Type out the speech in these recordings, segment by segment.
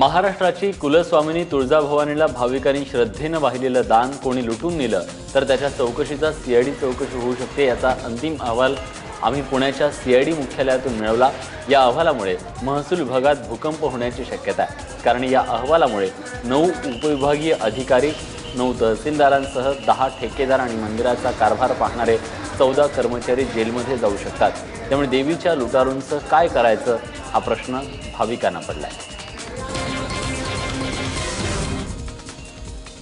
महाराष्ट्राची कुलस्वामिनी तुळजाभवानीला भाविकांनी श्रद्धेनं वाहिलेलं दान कोणी लुटून नेलं तर त्याच्या चौकशीचा सीआयडी चौकशी होऊ शकते याचा अंतिम अहवाल आम्ही पुण्याच्या सीआयडी मुख्यालयातून मिळवला. या अहवालामुळे महसूल विभागात भूकंप होण्याची शक्यता आहे. कारण या अहवालामुळे नऊ उपविभागीय अधिकारी नऊ तहसीलदारांसह दहा ठेकेदार आणि मंदिराचा कारभार पाहणारे चौदा कर्मचारी जेलमध्ये जाऊ शकतात. त्यामुळे देवीच्या लुटारूंचं काय करायचं हा प्रश्न भाविकांना पडला आहे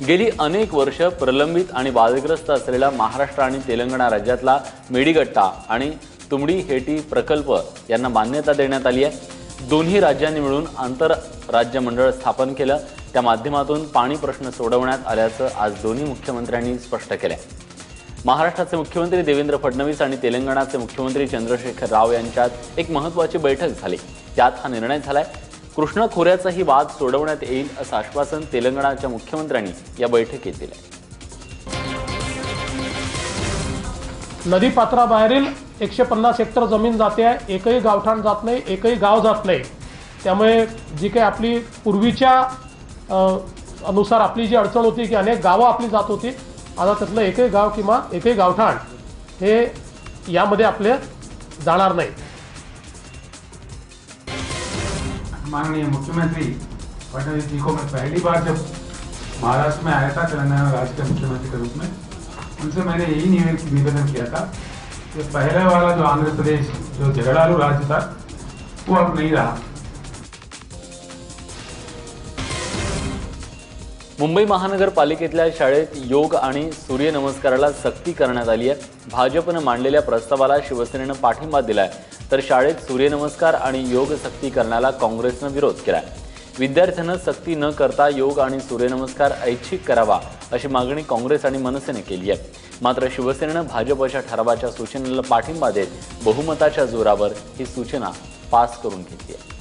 गेली अनेक वर्ष प्रलंबित आणि वादग्रस्त असलेला महाराष्ट्र आणि तेलंगणा राज्यातला मेडीगट्टा आणि तुमडी हेटी प्रकल्प यांना मान्यता देण्यात आली आहे. दोन्ही राज्यांनी मिळून आंतरराज्य मंडळ स्थापन केलं. त्या माध्यमातून पाणी प्रश्न सोडवण्यात आल्याचं आज दोन्ही मुख्यमंत्र्यांनी स्पष्ट केलं महाराष्ट्राचे मुख्यमंत्री देवेंद्र फडणवीस आणि तेलंगणाचे मुख्यमंत्री चंद्रशेखर राव यांच्यात एक महत्त्वाची बैठक झाली. त्यात हा निर्णय झालाय. कृष्णा खोऱ्याचाही वाद सोडवण्यात येईल असं आश्वासन तेलंगणाच्या मुख्यमंत्र्यांनी या बैठकीत दिलं नदी पात्राबाहेरील एकशे पन्नास हेक्टर जमीन जाते आहे. एकही गावठाण जात नाही एकही गाव जात नाही. त्यामुळे जी काही आपली पूर्वीच्या अनुसार आपली जी अडचण होती की अनेक गावं आपली जात होती आता त्यातलं एकही गाव किंवा एकही गावठाण हे यामध्ये आपले जाणार नाही. माननीय मुख्यमंत्री फडणवीस जी को मैं पहली बार जब महाराष्ट्र में आया था, तेलंगाना राज्य के मुख्यमंत्री के रूप में, उनसे मैंने यही निवेदन किया था कि पहले वाला जो आंध्र प्रदेश, जो झगड़ालू राज्य था, वो अब नहीं रहा। मुंबई महानगरपालिकेतल्या शाळेत योग आणि सूर्यनमस्काराला सक्ती करण्यात आली आहे. भाजपनं मांडलेल्या प्रस्तावाला शिवसेनेनं पाठिंबा दिलाय. तर शाळेत सूर्यनमस्कार आणि योग सक्ती करण्याला काँग्रेसनं विरोध केलाय. विद्यार्थ्यांना सक्ती न करता योग आणि सूर्यनमस्कार ऐच्छिक करावा अशी मागणी काँग्रेस आणि मनसेने केली आहे. मात्र शिवसेनेनं भाजपच्या ठरावाच्या सूचनेला पाठिंबा देत बहुमताच्या जोरावर ही सूचना पास करून घेतली आहे.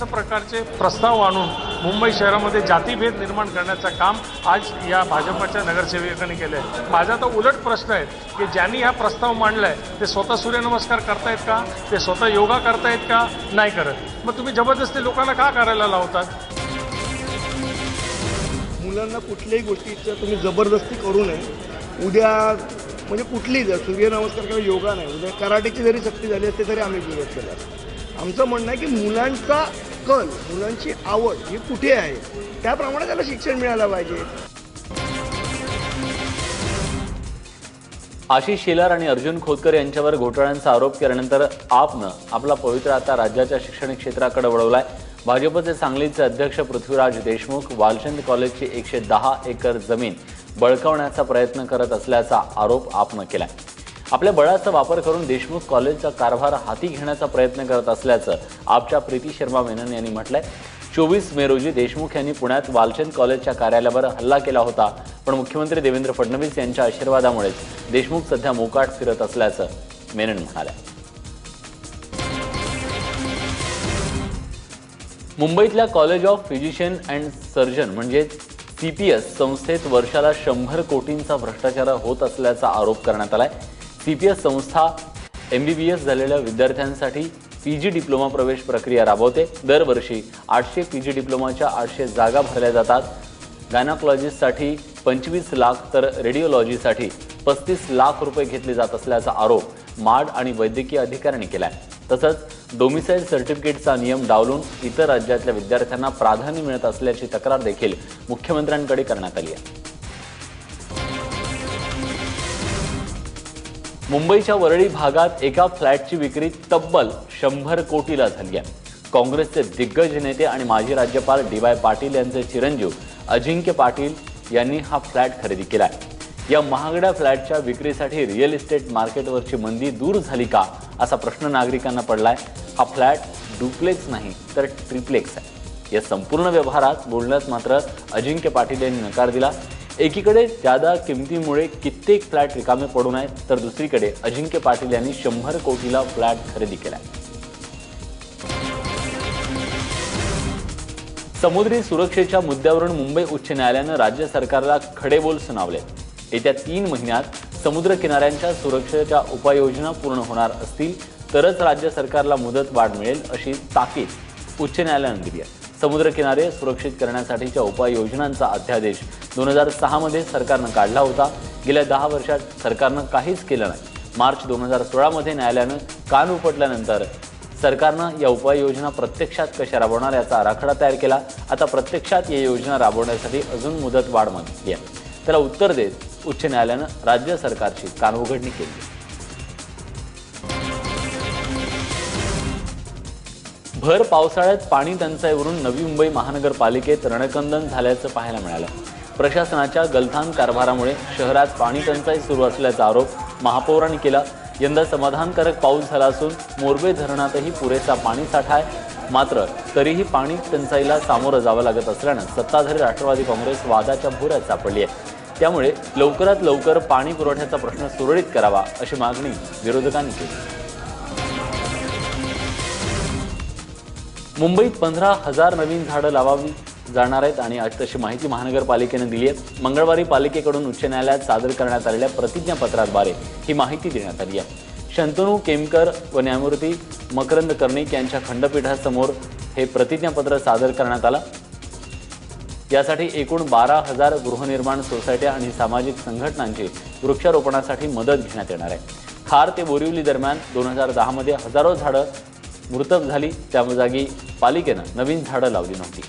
अशा प्रकारचे प्रस्ताव आणून मुंबई शहरामध्ये जातीभेद निर्माण करण्याचं काम आज या भाजपच्या नगरसेवकांनी केलं आहे माझा तर उलट प्रश्न आहे की ज्यांनी हा प्रस्ताव मांडला आहे ते स्वतः सूर्यनमस्कार करतायत का? ते स्वतः योगा करतायत का? नाही करत. मग तुम्ही जबरदस्ती लोकांना का करायला लावतात? मुलांना कुठल्याही गोष्टीचं तुम्ही जबरदस्ती करू नये. उद्या म्हणजे कुठली जर सूर्यनमस्कार किंवा योगा नाही उद्या कराटेची जरी सक्ती झाली असते तरी आम्ही विरोध केला. आमचं म्हणणं आहे की मुलांचा कल मुलांची आवड ही कुठे आहे? त्याप्रमाणे त्याला शिक्षण मिळालं पाहिजे. आशिष शेलार आणि अर्जुन खोतकर यांच्यावर घोटाळ्यांचा आरोप केल्यानंतर आपनं आपला पवित्र आता राज्याच्या शैक्षणिक क्षेत्राकडे वळवलाय. भाजपचे सांगलीचे अध्यक्ष पृथ्वीराज देशमुख वालचंद कॉलेजची एकशे दहा एकर जमीन बळकावण्याचा प्रयत्न करत असल्याचा आरोप आपनं केलाय. आपल्या बळाचा वापर करून देशमुख कॉलेजचा कारभार हाती घेण्याचा प्रयत्न करत असल्याचं आपच्या प्रीती शर्मा मेनन यांनी म्हटलंय. चोवीस मे रोजी देशमुख यांनी पुण्यात वालचंद कॉलेजच्या कार्यालयावर हल्ला केला होता. पण मुख्यमंत्री देवेंद्र फडणवीस यांच्या आशीर्वादामुळेच देशमुख सध्या मोकाट फिरत असल्याचं मेनन म्हणाल्या मुंबईतल्या college of physician and surgeon म्हणजेच सी पी एस संस्थेत वर्षाला शंभर कोटींचा भ्रष्टाचार होत असल्याचा आरोप करण्यात आलाय. सी पी एस संस्था एम बी बी एस झालेल्या विद्यार्थ्यांसाठी पी जी डिप्लोमा प्रवेश प्रक्रिया राबवते. दरवर्षी आठशे पी जी डिप्लोमाच्या आठशे जागा भरल्या जातात. गायनाकॉलॉजिस्टसाठी पंचवीस लाख तर रेडिओलॉजीसाठी पस्तीस लाख रुपये घेतले जात असल्याचा आरोप माड आणि वैद्यकीय अधिकाऱ्यांनी केला आहे तसंच डोमिसाईल सर्टिफिकेटचा नियम डावलून इतर राज्यातल्या विद्यार्थ्यांना प्राधान्य मिळत असल्याची तक्रार देखील मुख्यमंत्र्यांकडे करण्यात आली आहे. मुंबईच्या वरळी भागात एका फ्लॅटची विक्री तब्बल शंभर कोटीला झाली आहे. काँग्रेसचे दिग्गज नेते आणि माजी राज्यपाल डी वाय पाटील यांचे चिरंजीव अजिंक्य पाटील यांनी हा फ्लॅट खरेदी केला आहे. या महागड्या फ्लॅटच्या विक्रीसाठी रिअल इस्टेट मार्केटवरची मंदी दूर झाली का असा प्रश्न नागरिकांना पडलाय. हा फ्लॅट डुप्लेक्स नाही तर ट्रिप्लेक्स आहे. या संपूर्ण व्यवहारात बोलण्यास मात्र अजिंक्य पाटील यांनी नकार दिला. एकीकडे जादा किमतीमुळे कित्येक फ्लॅट रिकामे पडू आहेत तर दुसरीकडे अजिंक्य पाटील यांनी शंभर कोटीला फ्लॅट खरेदी केलाय. समुद्री सुरक्षेच्या मुद्द्यावरून मुंबई उच्च न्यायालयानं राज्य सरकारला खडेबोल सुनावले. येत्या तीन महिन्यात समुद्र किनाऱ्यांच्या सुरक्षेच्या उपाययोजना पूर्ण होणार असतील तरच राज्य सरकारला मुदत वाढ मिळेल अशी ताकीद उच्च न्यायालयानं दिली आहे. समुद्रकिनारे सुरक्षित करण्यासाठीच्या उपाययोजनांचा अध्यादेश दोन हजार सहामध्ये सरकारनं काढला होता. गेल्या दहा वर्षात सरकारनं काहीच केलं नाही. मार्च दोन हजार सोळामध्ये न्यायालयानं कान उपटल्यानंतर सरकारनं या उपाययोजना प्रत्यक्षात कशा राबवणार याचा आराखडा तयार केला. आता प्रत्यक्षात या योजना राबवण्यासाठी अजून मुदत वाढ मागितली आहे. त्याला उत्तर देत उच्च न्यायालयानं राज्य सरकारची कानउघडणी केली. भर पावसाळ्यात पाणी टंचाईवरून नवी मुंबई महानगरपालिकेत रणकंदन झाल्याचं पाहायला मिळालं. प्रशासनाच्या गलथान कारभारामुळे शहरात पाणी टंचाई सुरू असल्याचा आरोप महापौरांनी केला. यंदा समाधानकारक पाऊस झाला असून मोरबे धरणातही पुरेसा पाणी साठा आहे. मात्र तरीही पाणी टंचाईला सामोरं जावं लागत असल्यानं सत्ताधारी राष्ट्रवादी काँग्रेस वादाच्या भोऱ्यात सापडली आहे. त्यामुळे लवकरात लवकर पाणी पुरवठ्याचा प्रश्न सुरळीत करावा अशी मागणी विरोधकांनी केली. मुंबईत पंधरा हजार नवीन झाडं लावावी जाणार आहेत आणि आज तशी माहिती महानगरपालिकेनं दिली आहे. मंगळवारी पालिकेकडून उच्च न्यायालयात सादर करण्यात आलेल्या प्रतिज्ञापत्राद्वारे ही माहिती देण्यात आली आहे. शंतनू केमकर व न्यायमूर्ती मकरंद कर्णिक यांच्या खंडपीठासमोर हे प्रतिज्ञापत्र सादर करण्यात आलं. यासाठी एकूण बारा हजार गृहनिर्माण सोसायट्या आणि सामाजिक संघटनांची वृक्षारोपणासाठी मदत घेण्यात येणार आहे. खार ते बोरिवली दरम्यान दोन हजार दहामध्ये हजारो झाडं मृतक झाली. त्या जागी पालिकेनं नवीन झाडं लावली नव्हती.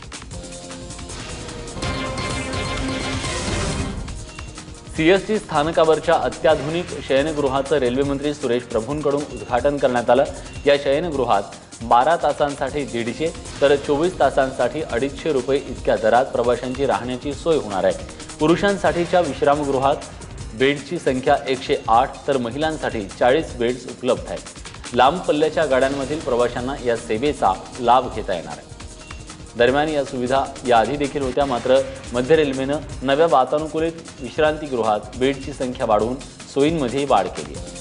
सीएसटी स्थानकावरच्या अत्याधुनिक शयनगृहाचं रेल्वेमंत्री सुरेश प्रभूंकडून उद्घाटन करण्यात आलं. या शयनगृहात बारा तासांसाठी दीडशे तर चोवीस तासांसाठी अडीचशे रुपये इतक्या दरात प्रवाशांची राहण्याची सोय होणार आहे. पुरुषांसाठीच्या विश्रामगृहात बेडची संख्या एकशे आठ तर महिलांसाठी चाळीस बेड्स उपलब्ध आहेत. लांब पल्ल्याच्या गाड्यांमधील प्रवाशांना या सेवेचा लाभ घेता येणार आहे. दरम्यान या सुविधा याआधी देखील होत्या मात्र मध्य रेल्वेनं नव्या वातानुकूलित विश्रांतीगृहात बेडची संख्या वाढवून सोयींमध्ये वाढ केली आहे.